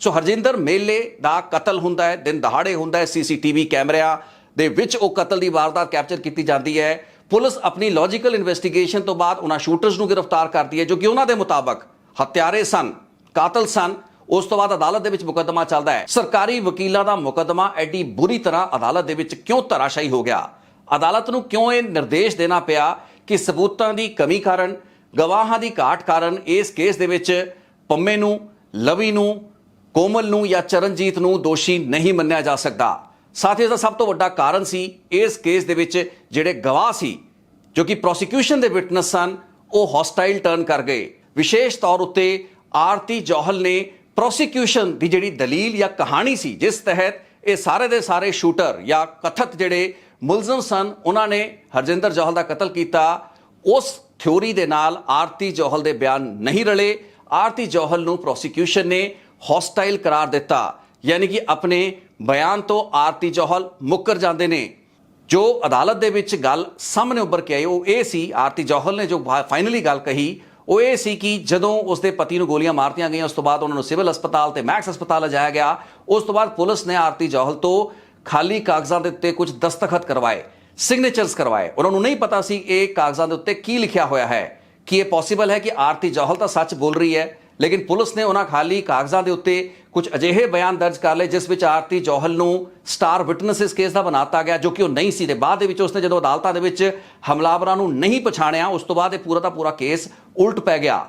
ਸੋ ਹਰਜਿੰਦਰ, ਮੇਲੇ ਦਾ ਕਤਲ ਹੁੰਦਾ ਹੈ, ਦਿਨ ਦਹਾੜੇ ਹੁੰਦਾ ਹੈ, ਸੀਸੀਟੀਵੀ ਕੈਮਰਿਆਂ ਦੇ ਵਿੱਚ ਉਹ ਕਤਲ ਦੀ ਵਾਰਦਾਤ ਕੈਪਚਰ ਕੀਤੀ ਜਾਂਦੀ ਹੈ। ਪੁਲਿਸ ਆਪਣੀ ਲੌਜੀਕਲ ਇਨਵੈਸਟੀਗੇਸ਼ਨ ਤੋਂ ਬਾਅਦ ਉਹਨਾਂ ਸ਼ੂਟਰਸ ਨੂੰ ਗ੍ਰਿਫਤਾਰ ਕਰਦੀ ਹੈ, ਜੋ ਕਿ ਉਹਨਾਂ ਦੇ ਮੁਤਾਬਕ ਹਤਿਆਰੇ ਸਨ, ਕਾਤਲ ਸਨ। ਉਸ ਤੋਂ ਬਾਅਦ ਅਦਾਲਤ ਦੇ ਵਿੱਚ ਮੁਕੱਦਮਾ ਚੱਲਦਾ ਹੈ। ਸਰਕਾਰੀ ਵਕੀਲਾਂ ਦਾ ਮੁਕੱਦਮਾ ਐਡੀ ਬੁਰੀ ਤਰ੍ਹਾਂ ਅਦਾਲਤ ਦੇ ਵਿੱਚ ਕਿਉਂ ਧਰਾਸ਼ਾਹੀ ਹੋ ਗਿਆ? ਅਦਾਲਤ ਨੂੰ ਕਿਉਂ ਇਹ ਨਿਰਦੇਸ਼ ਦੇਣਾ ਪਿਆ ਕਿ ਸਬੂਤਾਂ ਦੀ ਕਮੀ ਕਾਰਨ, ਗਵਾਹਾਂ ਦੀ ਘਾਟ ਕਾਰਨ ਇਸ ਕੇਸ ਦੇ ਵਿੱਚ ਪੰਮੇ ਨੂੰ, ਲਵੀ ਨੂੰ ਕੋਮਲ ਨੂੰ ਜਾਂ ਚਰਨਜੀਤ ਨੂੰ ਦੋਸ਼ੀ ਨਹੀਂ ਮੰਨਿਆ ਜਾ ਸਕਦਾ। ਸਾਥੀ ਹੀ ਇਸ ਦਾ ਸਭ ਤੋਂ ਵੱਡਾ ਕਾਰਨ ਸੀ ਇਸ ਕੇਸ ਦੇ ਵਿੱਚ ਜਿਹੜੇ ਗਵਾਹ ਸੀ, ਜੋ ਕਿ ਪ੍ਰੋਸੀਕਿਊਸ਼ਨ ਦੇ ਵਿਟਨੈਸ ਸਨ, ਉਹ ਹੌਸਟਾਈਲ ਟਰਨ ਕਰ ਗਏ। ਵਿਸ਼ੇਸ਼ ਤੌਰ ਉੱਤੇ ਆਰਤੀ ਜੋਹਲ ਨੇ ਪ੍ਰੋਸੀਕਿਊਸ਼ਨ ਦੀ ਜਿਹੜੀ ਦਲੀਲ ਜਾਂ ਕਹਾਣੀ ਸੀ, ਜਿਸ ਤਹਿਤ ਇਹ ਸਾਰੇ ਦੇ ਸਾਰੇ ਸ਼ੂਟਰ ਜਾਂ ਕਥਤ ਜਿਹੜੇ ਮੁਲਜ਼ਮ ਸਨ, ਉਹਨਾਂ ਨੇ ਹਰਜਿੰਦਰ ਜੋਹਲ ਦਾ ਕਤਲ ਕੀਤਾ। ਉਸ ਥਿਉਰੀ ਦੇ ਨਾਲ ਆਰਤੀ ਜੋਹਲ ਦੇ ਬਿਆਨ ਨਹੀਂ ਰਲੇ। ਆਰਤੀ ਜੋਹਲ ਨੂੰ ਪ੍ਰੋਸੀਕਿਊਸ਼ਨ ਨੇ ਹੌਸਟਾਈਲ ਕਰਾਰ ਦਿੱਤਾ। ਯਾਨੀ ਕਿ ਆਪਣੇ ਬਿਆਨ ਤੋਂ ਆਰਤੀ ਜੋਹਲ ਮੁੱਕਰ ਜਾਂਦੇ ਨੇ। ਜੋ ਅਦਾਲਤ ਦੇ ਵਿੱਚ ਗੱਲ ਸਾਹਮਣੇ ਉੱਭਰ ਕੇ ਆਈ, ਉਹ ਇਹ ਸੀ, ਆਰਤੀ ਜੋਹਲ ਨੇ ਜੋ ਫਾਈਨਲੀ ਗੱਲ ਕਹੀ, ਉਹ ਇਹ ਸੀ ਕਿ ਜਦੋਂ ਉਸਦੇ ਪਤੀ ਨੂੰ ਗੋਲੀਆਂ ਮਾਰਤੀਆਂ ਗਈਆਂ, ਉਸ ਤੋਂ ਬਾਅਦ ਉਹਨਾਂ ਨੂੰ ਸਿਵਲ ਹਸਪਤਾਲ ਤੇ ਮੈਕਸ ਹਸਪਤਾਲ ਲਿਜਾਇਆ ਗਿਆ। ਉਸ ਤੋਂ ਬਾਅਦ ਪੁਲਿਸ ਨੇ ਆਰਤੀ ਜੋਹਲ ਤੋਂ ਖਾਲੀ ਕਾਗਜ਼ਾਂ ਦੇ ਉੱਤੇ ਕੁਝ ਦਸਤਖਤ ਕਰਵਾਏ ਸਿਗਨੇਚਰਸ ਕਰਵਾਏ। ਉਹਨਾਂ ਨੂੰ ਨਹੀਂ ਪਤਾ ਸੀ ਇਹ ਕਾਗਜ਼ਾਂ ਦੇ ਉੱਤੇ ਕੀ ਲਿਖਿਆ ਹੋਇਆ ਹੈ, ਕਿ ਇਹ ਪੋਸੀਬਲ ਹੈ ਕਿ ਆਰਤੀ ਜੋਹਲ ਤਾਂ ਸੱਚ ਬੋਲ ਰਹੀ ਹੈ। ਲੇਕਿਨ ਪੁਲਿਸ ਨੇ ਉਹਨਾਂ ਖਾਲੀ ਕਾਗਜ਼ਾਂ ਦੇ ਉੱਤੇ ਕੁਝ ਅਜਿਹੇ ਬਿਆਨ ਦਰਜ ਕਰ ਲਏ, ਜਿਸ ਵਿੱਚ ਆਰਤੀ ਜੋਹਲ ਨੂੰ ਸਟਾਰ ਵਿਟਨੈਸ ਕੇਸ ਦਾ ਬਣਾਤਾ ਗਿਆ, ਜੋ ਕਿ ਉਹ ਨਹੀਂ ਸੀ ਤੇ ਬਾਅਦ ਦੇ ਵਿੱਚ ਉਸਨੇ ਜਦੋਂ ਅਦਾਲਤਾਂ ਦੇ ਵਿੱਚ ਹਮਲਾਵਰਾਂ ਨੂੰ ਨਹੀਂ ਪਛਾਣਿਆ, ਉਸ ਤੋਂ ਬਾਅਦ ਇਹ ਪੂਰਾ ਦਾ ਪੂਰਾ ਕੇਸ ਉਲਟ ਪੈ ਗਿਆ।